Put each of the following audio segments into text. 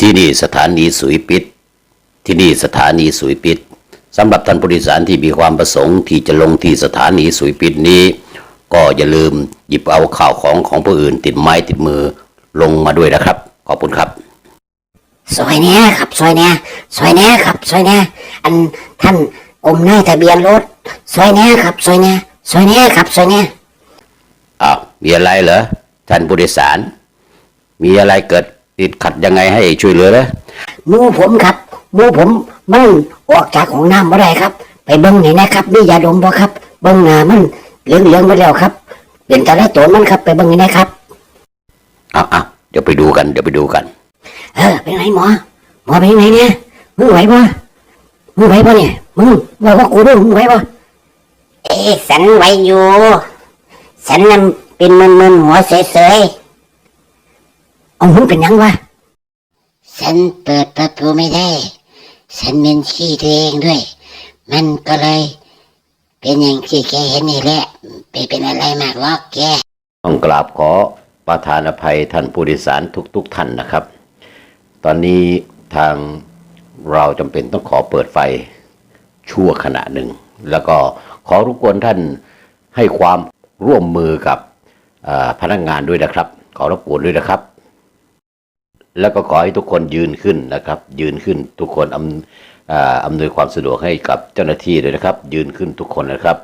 ที่นี่สถานีสุยปิด ที่นี่สถานีสุยปิดสำหรับท่านผู้โดยสารที่มีความประสงค์ที่จะลงที่สถานีสุยปิดนี้ ก็อย่าลืมหยิบเอาข่าวของของผู้อื่น ติดไม้ติดมือลงมาด้วยนะครับ ขอบคุณครับซอยเนี้ยครับซอยเนี้ยซอยเนี้ยครับซอยเนี้ยอันท่านกรมนายทะเบียนรถซอยเนี้ยครับซอยเนี้ยซอยเนี้ยครับซอยเนี้ยอ้าวมีอะไรเหรอท่านผู้โดยสาร มีอะไรเกิด ติดขัดยังไงให้ช่วยเหลือเหรอหมูผมครับหมูผมมันออกจากของน้ำบ่ได้ครับ ไปเบิ้งหน่อยนะครับนี่ยาดมบ่ครับ เบิ้งหน้ามันเหลืองเหลืองๆไปแล้วครับเป็นแต่ละตัวมันครับ ไปเบิ้งหน่อยนะครับอ้าวอ้าวเดี๋ยวไปดูกันเดี๋ยวไปดูกัน เออเป็นไงหมอหมอเป็นไงเนี่ยมึงไหวปะมึงไหวปะเนี่ยมึงบอกว่ากูด้วยมึงไหวปะเอ๊ะฉันไหวอยู่ฉันนั่นเป็นมันมันๆหัวเสยๆ เอามึงเป็นหยังวะ ฉันเปิดประตูไม่ได้ ฉันเป็นขี้ตัวเองด้วย มันก็เลย เป็นอย่างที่แกเห็นนี่แหละไม่เป็นอะไรมากหรอกแก ต้องกราบขอประทานอภัยท่านผู้โดยสารทุกๆท่านนะครับ ตอนนี้ทางเราจำเป็นต้องขอเปิดไฟชั่วขณะหนึ่ง แล้วก็ขอรบกวนท่านให้ความร่วมมือกับเอ่อพนักงานด้วยนะครับ ขอรบกวนด้วยนะครับ แล้วก็ขอให้ทุกคนยืนขึ้นนะครับ ยืนขึ้นทุกคนอำอำนวยความสะดวกให้กับเจ้าหน้าที่ด้วยนะครับ ยืนขึ้นทุกคนนะครับ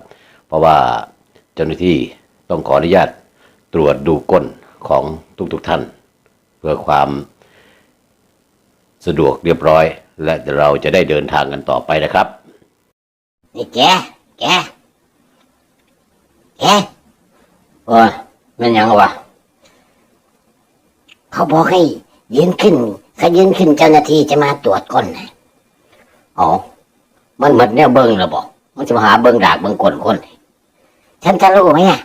เพราะว่าเจ้าหน้าที่ต้องขออนุญาตตรวจดูก้นของทุกๆทท่าน เพื่อความสะดวกเรียบร้อย และเราจะได้เดินทางกันต่อไปนะครับนี่แกแกแกโอ้ยมันยังวะเขาบอกให้ ยืนขึ้นถ้ายืนขึ้นเจ้าหน้าที่จะมาตรวจก้นนะอ๋อ มันเหมือนแนวเบิ้งแล้วบอก มันจะมาหาเบิ้งดากเบิ้งก้นคน ฉันจะรู้ไหมอะ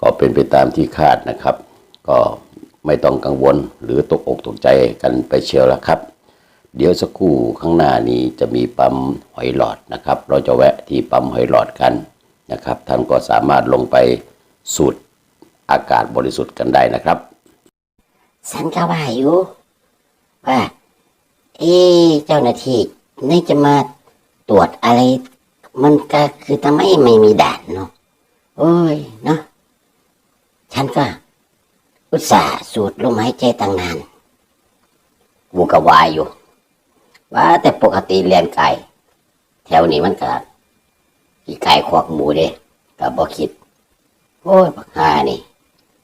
ก็เป็นไปตามที่คาดนะครับ ก็ไม่ต้องกังวลหรือตกอกตกใจกันไปเชียวละครับ เดี๋ยวสักครู่ข้างหน้านี้จะมีปั๊มหอยหลอดนะครับ เราจะแวะที่ปั๊มหอยหลอดกันนะครับ ท่านก็สามารถลงไปสูดอากาศบริสุทธิ์กันได้นะครับ ฉันก็ว่าอยู่ว่าเอ๊เจ้าหน้าที่นี่จะมาตรวจอะไร มันก็คือทำไมไม่มีด่านเนาะโอ้ยเนาะฉันก็ อุตส่าห์สูดลมหายใจตั้งนานกูก็วายอยู่ ว่าแต่ปกติเรียนไก่ แถวนี้มันก็กี่ไก่ขวกหมูเด้ก็บ่คิด โอ้ยบักฮานี่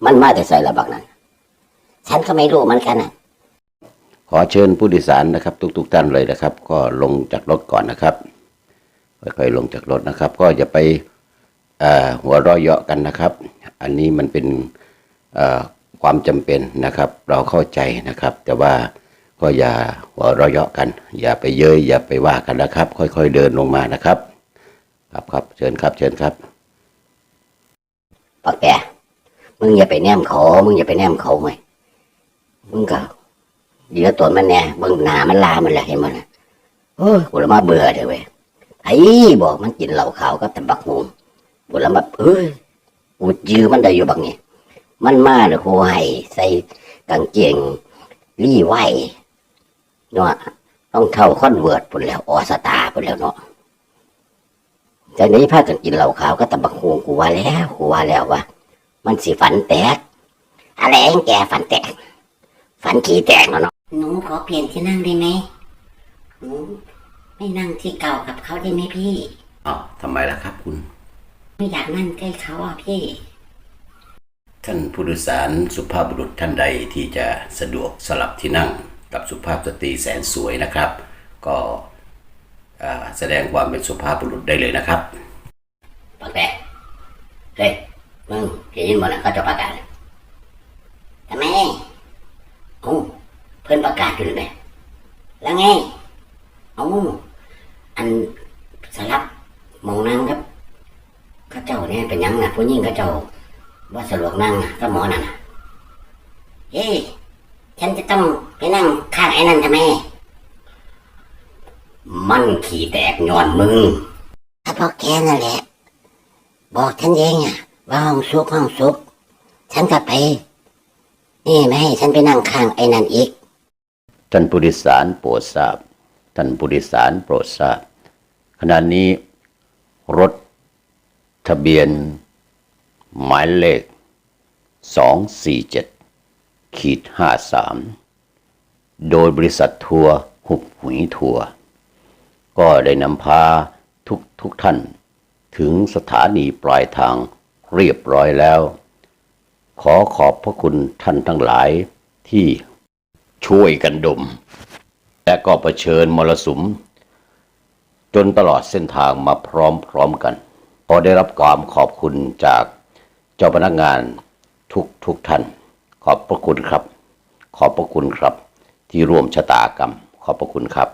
มันมาแต่ใส่ละบักนั้น ฉันก็ไม่รู้เหมือนกันนะขอเชิญผู้โดยสารนะครับ ทุก ๆ ท่านเลยนะครับ ก็ลงจากรถก่อนนะครับ ค่อยๆลงจากรถนะครับ ก็อย่าไปเอ่อหัวเราะเยาะกันนะครับ อันนี้มันเป็นเอ่อความจำเป็นนะครับ เราเข้าใจนะครับ แต่ว่าก็อย่าหัวเราะเยาะกัน อย่าไปเย้ยอย่าไปว่ากันนะครับ ค่อย ๆ เดินลงมานะครับ ครับครับเชิญครับ เชิญครับปักแกมึงอย่าไปแนมเขามึงอย่าไปแนมเขาไหม มึงก็เดี๋ยวตัวมันแน่มึงหนามันลามันแหละเห็นมันน่ะโอ้ยกูละมาเบื่อเถอะเว้ยไอ้บอกมันกินเหล้าขาวกับแต่บักหมูกูละมาเอ้ยกูยื้อมันได้อยู่บักนี่มันมาเลยโหให้ใส่กางเกงรี่ไหวเนาะต้องเท่าคอนเวิร์ดปุ่นแล้วออสตาปุ่นแล้วเนาะจากนี้พากันกินเหล้าขาวก็ตะบักฮวงกูว่าแล้วกูว่าแล้วว่ามันสิฝันแตกอะไรเองแกฝันแตก ฝันขี้แตกแล้วเนาะหนูขอเปลี่ยนที่นั่งได้ไหมหนูไม่นั่งที่เก่ากับเขาได้ไหมพี่อ๋อทำไมล่ะครับคุณ ไม่อยากนั่งใกล้เขาอะพี่ ท่านผู้โดยสารสุภาพบุรุษท่านใดที่จะสะดวกสลับที่นั่งกับสุภาพสตรีแสนสวยนะครับ ก็อ่าแสดงความเป็นสุภาพบุรุษได้เลยนะครับ ปักแตกเฮ้ยมึงเห็นหมดนะเขาจะประกาศทำไม โอ้เพื่อนประกาศอยู่เลยแล้วไงเอ้าอันสลับมองนั่งครับข้าเจ้าเนี่ยเป็นยังนะผู้หญิงข้าเจ้าว่าสะดวกนั่งนะก็หมอนั่นนะเฮ้ยฉันจะต้องไปนั่งข้างไอ้นั่นทำไม มันขี่แตกย้อนมึงถ้าพอแกนั่นแหละ บอกฉันเองอะว่าห้องซุกห้องซุกฉันก็ไป นี่ไม่ให้ฉันไปนั่งข้างไอ้นั่นอีก ท่านผู้โดยสารโปรดทราบ ท่านผู้โดยสารโปรดทราบ ขณะนี้ รถทะเบียน หมายเลข 247ขีด53 โดยบริษัททัวร์หุบหุยทัวร์ก็ได้นำพาทุกทุกท่าน ถึงสถานีปลายทางเรียบร้อยแล้ว ขอขอบพระคุณท่านทั้งหลายที่ช่วยกันดม และก็เผชิญมรสุม จนตลอดเส้นทางมาพร้อมๆกัน พอได้รับความขอบคุณจากเจ้าพนักงานทุกทุกท่าน ขอบพระคุณครับ ขอบพระคุณครับ ที่ร่วมชะตากรรม ขอบพระคุณครับ